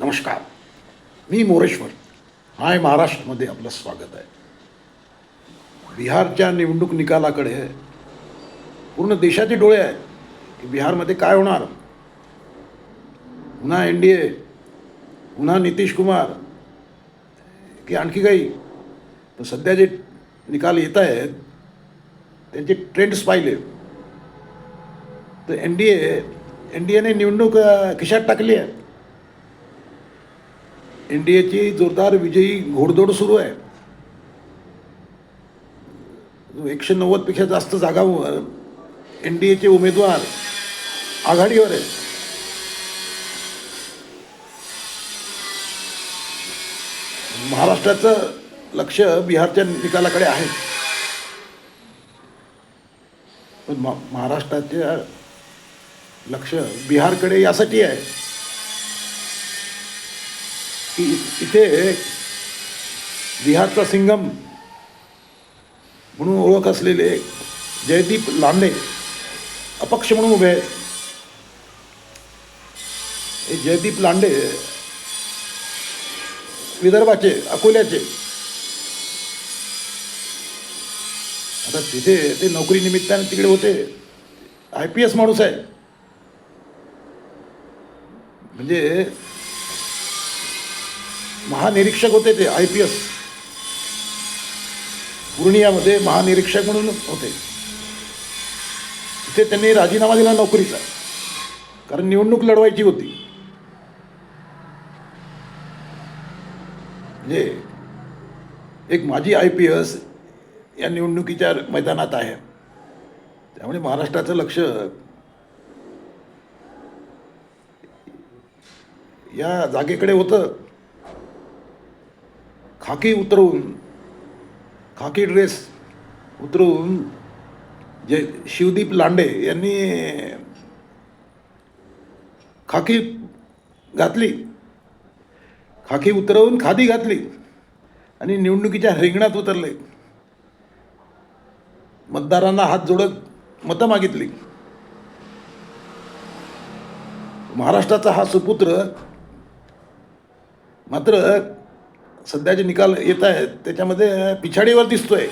नमस्कार. मी मोरेश्वर. हाय महाराष्ट्रामध्ये आपलं स्वागत आहे. बिहारच्या निवडणूक निकालाकडे पूर्ण देशाचे डोळे आहेत की बिहारमध्ये काय होणार? पुन्हा एन डी ए पुन्हा नितीश कुमार की आणखी काही? पण सध्या जे निकाल येत आहेत त्यांचे ट्रेंड्स पाहिले. तर N D A N D एने निवडणूक खिशात टाकली आहे. एन डी एची जोरदार विजयी घोडदौड सुरू आहे. एकशे नव्वदपेक्षा जास्त जागा एन डी एचे उमेदवार आघाडीवर आहेत. महाराष्ट्राचं लक्ष बिहारच्या निकालाकडे आहे. पण महाराष्ट्राच्या लक्ष बिहारकडे यासाठी आहे. इथे बिहारचा सिंगम म्हणून ओळख असलेले जयदीप लांडे अपक्ष म्हणून उभे आहेत. हे जयदीप लांडे विदर्भाचे अकोल्याचे. आता तिथे ते नोकरी निमित्ताने तिकडे होते. आय पी एस माणूस आहे. म्हणजे महानिरीक्षक होते ते आय पी एस. पूर्णियामध्ये महानिरीक्षक म्हणून होते. तिथे त्यांनी राजीनामा दिला नोकरीचा. कारण निवडणूक लढवायची होती. म्हणजे एक माजी आय पी एस या निवडणुकीच्या मैदानात आहे. त्यामुळे महाराष्ट्राचं लक्ष या जागेकडे होतं. खाकी उतरवून खाकी ड्रेस उतरवून जे शिवदीप लांडे यांनी खाकी घातली. खाकी उतरवून खादी घातली आणि निवडणुकीच्या रिंगणात उतरले. मतदारांना हात जोडत मतं मागितली. महाराष्ट्राचा हा सुपुत्र मात्र सध्याचे निकाल येत आहेत त्याच्यामध्ये पिछाडीवर दिसतोय.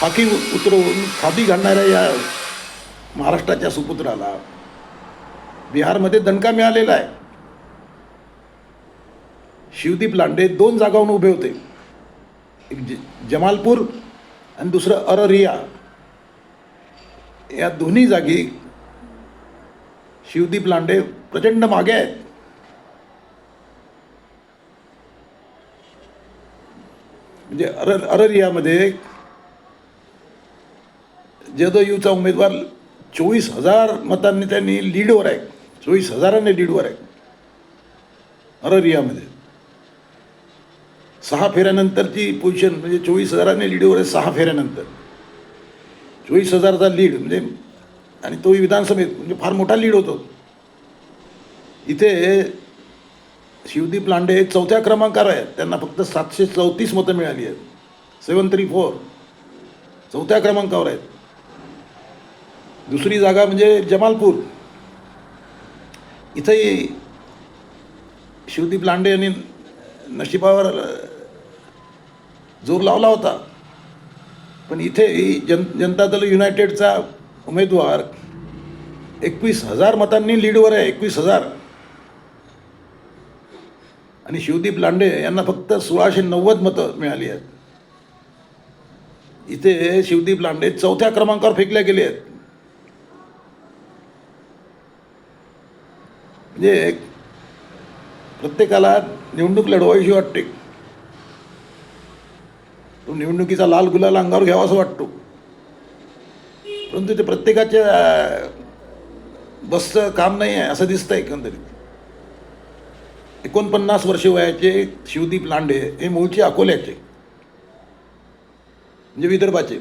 खाकी उतरवून खादी घालणाऱ्या या महाराष्ट्राच्या सुपुत्राला बिहारमध्ये दणका मिळालेला आहे. शिवदीप लांडे दोन जागावरून उभे होते. एक ज जमालपूर आणि दुसरं अररिया. या दोन्ही जागी शिवदीप लांडे प्रचंड मागे आहेत. म्हणजे अर अररियामध्ये जदयूचा उमेदवार चोवीस हजार मतांनी त्यांनी लीडवर आहे. चोवीस हजारांनी लीडवर आहे. अररियामध्ये. सहा फेऱ्यानंतरची पोझिशन म्हणजे चोवीस हजारांनी लीडवर आहे सहा फेऱ्यानंतर. चोवीस हजारचा लीड म्हणजे आणि तोही विधानसभेत म्हणजे फार मोठा लीड होतो. इथे शिवदीप लांडे चौथ्या क्रमांकावर आहेत. त्यांना फक्त सातशे चौतीस मतं मिळाली आहेत. सेवन थ्री फोर चौथ्या क्रमांकावर आहेत. दुसरी जागा म्हणजे जमालपूर. इथंही शिवदीप लांडे यांनी नशिबावर जोर लावला होता. पण इथे जन जनता दल युनायटेडचा उमेदवार एकवीस हजार मतांनी लीडवर आहे एकवीस हजार. आणि शिवदीप लांडे यांना फक्त सोळाशे नव्वद मतं मिळाली आहेत. इथे शिवदीप लांडे चौथ्या क्रमांकावर फेकल्या गेले आहेत. म्हणजे प्रत्येकाला निवडणूक लढवायची वाटते. तो निवडणुकीचा लाल गुलाल अंगावर घ्यावा असं वाटतो. परंतु ते प्रत्येकाच्या बसचं काम नाही आहे असं दिसतं एकंदरीत. एकोणपन्नास वर्षे वयाचे शिवदीप लांडे हे मूळचे अकोल्याचे म्हणजे विदर्भाचे.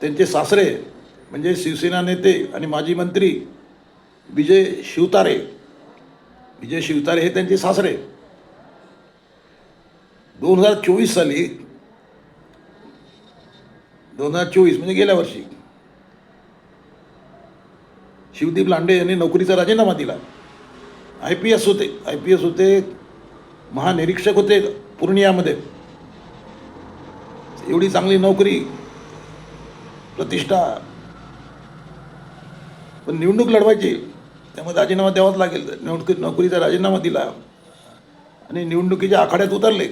त्यांचे सासरे म्हणजे शिवसेना नेते आणि माजी मंत्री विजय शिवतारे. विजय शिवतारे हे त्यांचे सासरे. दोन हजार चोवीस साली दोन हजार चोवीस म्हणजे गेल्या वर्षी शिवदीप लांडे यांनी नोकरीचा राजीनामा दिला. आय पी एस होते. आय पी एस होते महानिरीक्षक होते पूर्णियामध्ये. एवढी चांगली नोकरी प्रतिष्ठा. पण निवडणूक लढवायची त्यामुळे राजीनामा द्यावाच लागेल. निवडणुकीत नोकरीचा राजीनामा दिला आणि निवडणुकीच्या आखाड्यात उतरले.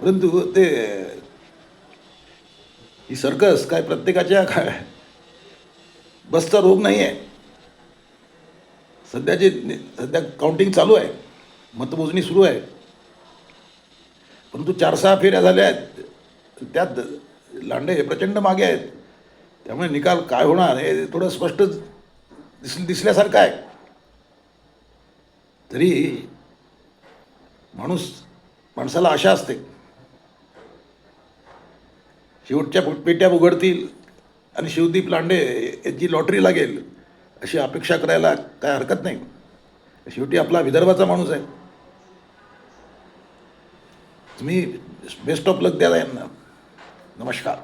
परंतु ते ही सर्कस काय प्रत्येकाच्या काय बसचा रोग नाही आहे सध्याचे सध्या काउंटिंग चालू आहे. मतमोजणी सुरू आहे. परंतु चार सहा फेऱ्या झाल्या आहेत. त्यात लांडे हे प्रचंड मागे आहेत. त्यामुळे निकाल काय होणार हे थोडं स्पष्ट दिस दिसल्यासारखं आहे. तरी माणूस माणसाला आशा असते. शेवटच्या पेट्या उघडतील. आणि शिवदीप लांडे यांची लॉटरी लागेल अशी अपेक्षा करायला काय हरकत नाही. शेवटी आपला विदर्भाचा माणूस आहे. तुम्ही बेस्ट ऑफ लक द्याला यांना. नमस्कार.